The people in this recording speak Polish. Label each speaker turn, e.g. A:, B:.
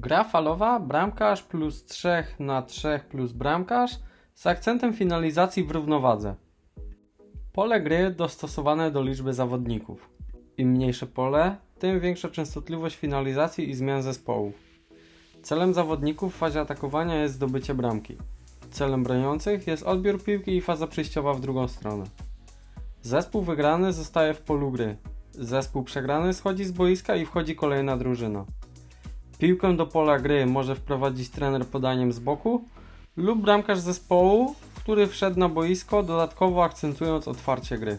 A: Gra falowa, bramkarz plus 3 na 3 plus bramkarz z akcentem finalizacji w równowadze. Pole gry dostosowane do liczby zawodników. Im mniejsze pole, tym większa częstotliwość finalizacji i zmian zespołów. Celem zawodników w fazie atakowania jest zdobycie bramki. Celem broniących jest odbiór piłki i faza przejściowa w drugą stronę. Zespół wygrany zostaje w polu gry. Zespół przegrany schodzi z boiska i wchodzi kolejna drużyna. Piłkę do pola gry może wprowadzić trener podaniem z boku lub bramkarz zespołu, który wszedł na boisko, dodatkowo akcentując otwarcie gry.